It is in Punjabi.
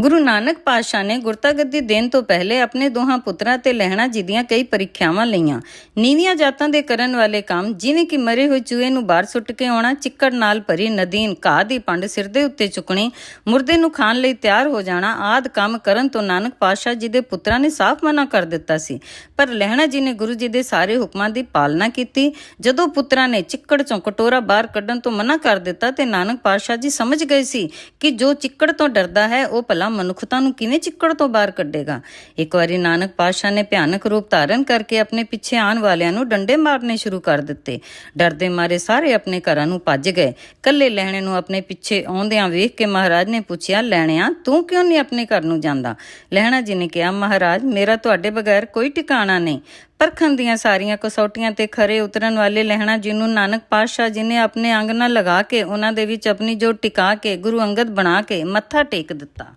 ਗੁਰੂ ਨਾਨਕ ਪਾਤਸ਼ਾਹ ਨੇ ਗੁਰਤਾ ਗੱਦੀ ਦੇਣ ਤੋਂ ਪਹਿਲੇ ਆਪਣੇ ਦੋਹਾਂ ਪੁੱਤਰਾਂ ਤੇ ਲਹਿਣਾ ਜੀ ਦੀਆਂ ਕਈ ਪਰੀਖਿਆਵਾਂ ਲਈਆਂ। ਨੀਵੀਆਂ ਜਾਤਾਂ ਦੇ ਕਰਨ ਵਾਲੇ ਕੰਮ ਜਿਵੇਂ ਕਿ ਮਰੇ ਹੋਏ ਚੂਹੇ ਨੂੰ ਬਾਹਰ ਸੁੱਟ ਕੇ ਆਉਣਾ, ਚਿੱਕੜ ਨਾਲ ਭਰੀ ਨਦੀ, ਘਾਹ ਦੀ ਪੰਡ ਸਿਰ ਦੇ ਉੱਤੇ ਚੁੱਕਣੀ, ਮੁਰਦੇ ਨੂੰ ਖਾਣ ਲਈ ਤਿਆਰ ਹੋ ਜਾਣਾ, ਆਦ ਕੰਮ ਕਰਨ ਤੋਂ ਨਾਨਕ ਪਾਤਸ਼ਾਹ ਜੀ ਦੇ ਪੁੱਤਰਾਂ ਨੇ ਸਾਫ਼ ਮਨਾ ਕਰ ਦਿੱਤਾ ਸੀ। ਪਰ ਲਹਿਣਾ ਜੀ ਨੇ ਗੁਰੂ ਜੀ ਦੇ ਸਾਰੇ ਹੁਕਮਾਂ ਦੀ ਪਾਲਣਾ ਕੀਤੀ। ਜਦੋਂ ਪੁੱਤਰਾਂ ਨੇ ਚਿੱਕੜ ਚੋਂ ਕਟੋਰਾ ਬਾਹਰ ਕੱਢਣ ਤੋਂ ਮਨਾ ਕਰ ਦਿੱਤਾ ਤੇ ਨਾਨਕ ਪਾਤਸ਼ਾਹ ਜੀ ਸਮਝ ਗਏ ਸੀ ਕਿ ਜੋ ਚਿੱਕੜ ਤੋਂ ਡਰਦਾ ਹੈ, ਉਹ ਭਲਾ ਮਨੁੱਖਤਾ ਨੂੰ ਕਿਵੇਂ ਚਿੱਕੜ ਤੋਂ ਬਾਹਰ ਕੱਢੇਗਾ? ਇੱਕ ਵਾਰੀ ਨਾਨਕ ਪਾਤਸ਼ਾਹ ਨੇ ਭਿਆਨਕ ਰੂਪ ਧਾਰਨ ਕਰਕੇ ਆਪਣੇ ਪਿੱਛੇ ਆਉਣ ਵਾਲਿਆਂ ਨੂੰ ਡੰਡੇ ਮਾਰਨੇ ਸ਼ੁਰੂ ਕਰ ਦਿੱਤੇ। ਡਰਦੇ ਮਾਰੇ ਸਾਰੇ ਆਪਣੇ ਘਰਾਂ ਨੂੰ ਭੱਜ ਗਏ। ਕੱਲੇ ਲੈਣੇ ਨੂੰ ਆਪਣੇ ਪਿੱਛੇ ਆਉਂਦਿਆਂ ਵੇਖ ਕੇ ਮਹਾਰਾਜ ਨੇ ਪੁੱਛਿਆ ਲੈਣਿਆ ਤੂੰ ਕਿਉਂ ਨਹੀਂ ਆਪਣੇ ਘਰ ਨੂੰ ਜਾਂਦਾ? ਲਹਿਣਾ ਜੀ ਨੇ ਕਿਹਾ, ਮਹਾਰਾਜ, ਮੇਰਾ ਤੁਹਾਡੇ ਬਗੈਰ ਕੋਈ ਟਿਕਾਣਾ ਨਹੀਂ। ਪਰਖਣ ਦੀਆਂ ਸਾਰੀਆਂ ਕਸੌਟੀਆਂ ਤੇ ਖਰੇ ਉਤਰਨ ਵਾਲੇ ਲਹਿਣਾ ਜੀ ਨੂੰ ਨਾਨਕ ਪਾਤਸ਼ਾਹ ਜੀ ਨੇ ਆਪਣੇ ਅੰਗ ਨਾਲ ਲਗਾ ਕੇ, ਉਹਨਾਂ ਦੇ ਵਿੱਚ ਆਪਣੀ ਜੋ ਟਿਕਾ ਕੇ, ਗੁਰੂ ਅੰਗਦ ਬਣਾ ਕੇ ਮੱਥਾ ਟੇਕ ਦਿੱਤਾ।